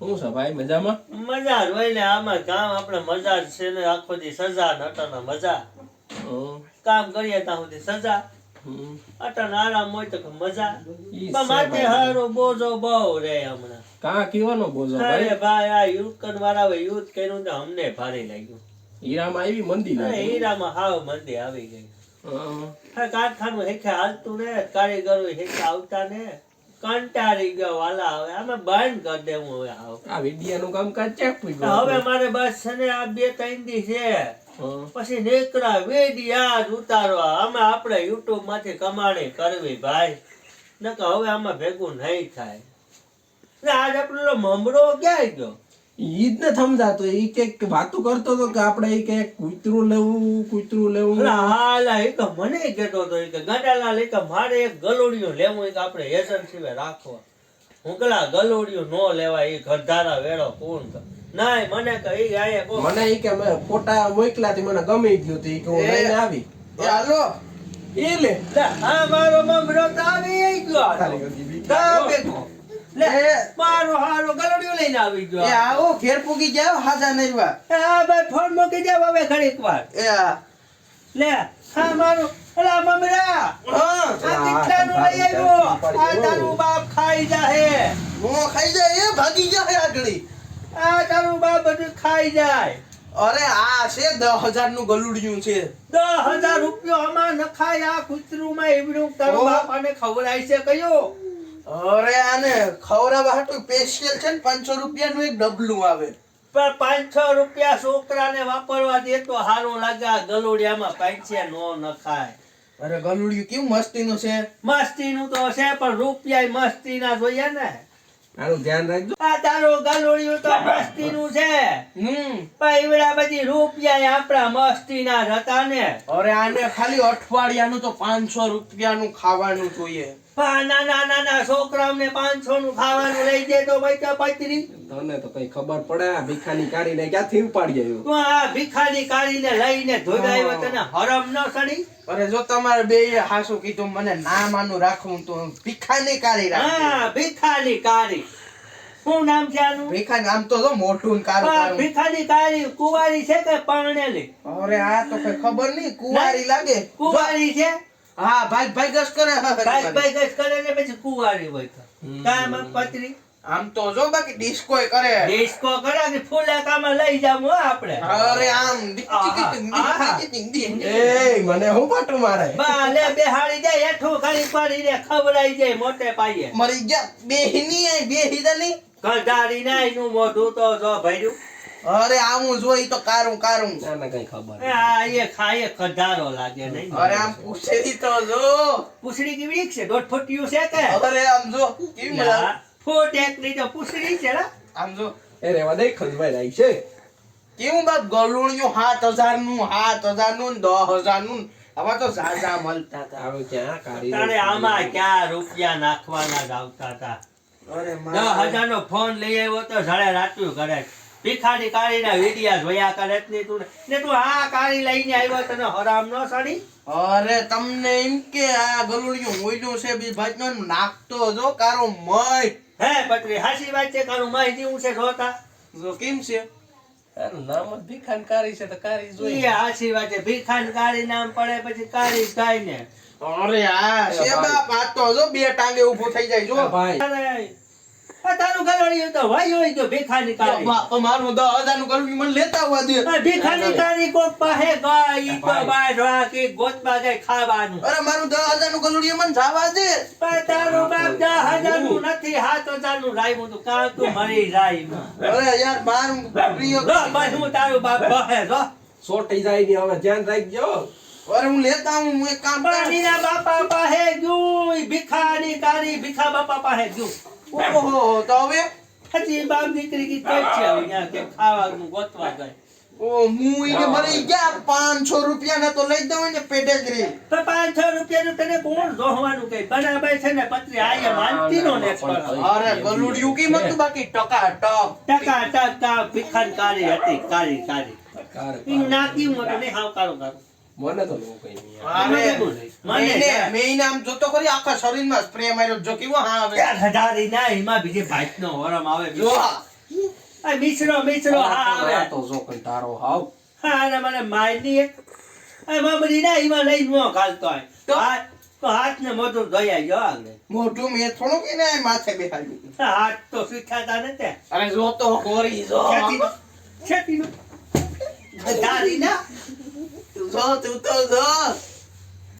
શું છે ભાઈ મજામાં? મજા હોય ને આમાં કામ આપણે મજા જ છે ને આખો દી સજા ને મજા. કામ કરીએ ત્યાં સુધી સજા. અટન આરામ હોય તો મજા. પણ માથે હારો બોજો બહુ રે હમણાં. કા કેવાનો બોજો ભાઈ? ભાઈ આ યુદ્ધ કરવાળા હવે યુદ્ધ કર્યું તો અમને ભારે લાગ્યું. હીરામાં આવી મંદી અને હીરામાં હાવ મંદી આવી ગઈ. કારખાનું હેઠે હાલતું ને કારીગરો હેઠે આવતા ને. કંટાળી ગયો વાલા હવે અમે બંધ કરી દેવું હવે આ વિડિયાનું કામકાજ ચેક ગયું હવે મારે બસ છે ને આ બે ત્રણ દી છે. પછી નેકરા વેડિયા જ ઉતારવા અમે આપણે યુટ્યુબમાંથી કમાણી કરવી ભાઈ. નકર હવે આમાં ભેગું નહીં થાય. ને આજ આપણો મમરો ક્યાં ગયો? ઈ જ ને સમજાતો ઈ કે વાતો કરતો હતો કે આપણે ઈ કે કૂતરું લેવું કૂતરું લેવું. હાલા એ તો મને કહેતો હતો એ કે ગાડાલા લે કે મારે એક ગલોડિયું લેવું કે આપણે હેસન સિવાય રાખવા. હું કલા ગલોડિયું નો લેવાય એ ઘરધારા વેળો કોણ કે નાય મને કે ઈ આયા મને ઈ કે મે ફોટા મોકલા થી મને ગમી ગયું તી કે હું લઈને આવી. એ હાલો. એ લે. હા મારો મમરો તો આવી ગયો તો. તા ભેગો. લે મારો હારો ગલોડિયું લઈને આવી ગયો. એ આવો ઘેર પૂગી જાવ હાજા નરવા હા ભાઈ ફોન મૂકી દે હવે ઘડીક વાર. એ આ. લે હા મારું અલા મમરા હા. આ તીખલાનું લઈ આવ્યો. આ તારું બાપ ખાઈ જાહે. મો ખાઈ જાય એ ભાગી જાય આગળી. આ તારું બાપ બધું ખાઈ જાય. અરે આ છે દસ હજારનું ગલુડિયું છે. દસ હજાર રૂપિયો આમાં નખાય આ કૂતરું એવડું તારો. બાપ આને ખવડાય છે કયો? અરે આને ખવડાવવા હાટું સ્પેશિયલ છે ને પાંચસો રૂપિયાનું એક ડબલું આવે. પણ પાંચસો રૂપિયા છોકરાને વાપરવા દે તો સારું લાગે આ ગલુડિયામાં પાંચિયા નો નખાય. અરે ગલુડિયું કેવું મસ્તીનું છે? મસ્તીનું તો છે પણ રૂપિયા મસ્તીના જોઈએ ને. ધ્યાન રાખજો. આ તારું ગલુડિયું તો મસ્તીનું છે. હમ. પણ એવડા બધી રૂપિયા આપણા મસ્તીના જ હતા ને. અરે આને ખાલી અઠવાડિયાનું તો પાંચસો રૂપિયાનું ખાવાનું જોઈએ. નાના નાના છોકરાઓને પાંચસો નું ખાવાનું લઈ દે તો ભાઈ તો પચરી તને તો કઈ ખબર પડે આ ભીખાની કાઢીને ક્યાંથી ઉપાડી આવ્યો તું આ ભિખારી કાઢીને લઈને ધોડાવ્યો તને હરમ ન સડી? અરે જો તમારે બે હાસુ કીધું મને ના માનું રાખવું તો ભીખાની કાઢી હા ભિખારી કાઢી શું નામ છે આનું? ભીખાની આમ તો જો મોટું ને કારું આ કારું ભિખારી કાઢી કુંવારી છે કે પરણેલી? અરે આ તો કઈ ખબર નહીં કુવારી લાગે. કુવારી છે? હા ભાઈ ભાઈ ગસ કરે. ભાઈ ભાઈ ગસ કરે ને પછી કુંવારી હોય કામ પત્રી? આમ તો જો બાકી ડિસ્કો કરે. ડિસ્કો કરે ને ફૂલાકામાં લઈ જાવ હો આપણે? અરે આમ ડીક આહા, ડીક ડીક આહા. ડીક ડીક ડીક ડીક. એ મને હું પાટું મારે? બાલે બેહાડી જાય હેઠું ખાલી પાડીને ખવડાઈ જાય મોટે પાયે. મરી ગયા. બેહની આય બેહી જા નહીં. ગંધારી ના મોઢું તો જો ભર્યું. અરે આવું જોઈ તો કારું કારું. આને કઈ ખબર એ આ એ ખાય ખધારો લાગે નહીં અરે આમ પૂછેલી તો જો. પૂછડી કેવી છે? દોઢ ફૂટ્યું છે કે અરે આમ જો. કેવી મળે ફૂટ એક ની તો પૂછડી છે ને આમ જો. એ રેવા દે ખંજવાઈ રહી છે. કેવું બાપ ગલુણિયું? સાત હજારનું સાત હજારનું ને દસ હજારનું આમાં તો ઝાઝા મળતા હતા. હવે ક્યાં કાઢી તારે આમાં ક્યાં રૂપિયા નાખવાના જ આવતા હતા? અરે દસ હજાર નો ફોન લઈ આવ્યો તો સાડે રાત્યું કરે ભિખારી કાળીના વિડિયા જોયા કરે જ તું. ને તું આ કાળી લઈને આવ્યો તને હરામ ન સડી? અરે તમને એમ કે આ ગલુડિયું મોયલું છે બી ભાઈ નાખતો જો કારો મય. હે પત્રી હાસી વાત છે કારું મય જીવું છે જોતા. જો કેમ છે? નામ જ ભીખાન કારી છે તો કારી જોઈએ જોઈ હાસી વાત છે ભીખાન કાઢી નામ પડે પછી કાળી થાય ને. અરે આ છે પાતો તો જો બે ટાંગે ઊભો થઈ જાય જો. ભાઈ તારું તો ભાઈ હોય બાપ મારું દસ મને લેતા દે. કોક જાય ખાવાનું. અરે મારું દસ હજારનું મને જવા દે. તારું બાપ દસ હજારનું નથી સાત હજારનું લાવ્યું તું કાં તું મરી જાય અરે યાર મારું પ્રિય હું તારું બાપ બહે રો સોટી જાય ની હવે ધ્યાન રાખજો. અરે હું લેતા હું એક કામ પાણીના બાપા પાસે ગયું ભિખારી ભીખા ભિખા બાપા પાસે ગયું. ઓહો તો હવે હજી બાપ દીકરી કી છે અહીંયા કે ખાવાનું ગોતવા ગઈ ઓ હું ઈને મરી ગયા પાંચસો રૂપિયા ને તો લઈ દઉં ને પેટેગરી તો પાંચસો રૂપિયાનું તને કોણ જોહવાનું કઈ બરાબર છે ને પત્રી આયે માનતી નો ને અરે ગલુડિયું કેમ હતું બાકી? ટકા ટક. ટકા ટકા ભિખારી કાળી હતી કાળી કાળી. કાર એનું નાકી મોટું નહીં હાવ કારો કાળું. મને તો નો કઈ નહીં મેં મેં એને આમ જોતો ખરી આખા શરીરમાં સ્પ્રે માર્યો. જો કેવો હા આવે. ત્યાં હજારી ના એમાં બીજી ભાઈનો વરમ આવે. જો આ. આ મિશ્રો મિશ્રો હા આવે. તો જો કંટાળો હાવ. હા અને મને મારની એક આ મામરી ના એમાં લઈ ન ખાલતો હોય. તો? હાથ ને મોઢું ધોયા ગયો આગળ મોઢું મેં થોડું કે ને માથે બેહાડ્યું. હાથ તો શીખાતા નથી અરે જો તો કોરી જો. છેતીનો દાદી ના. તું જો તું તો જો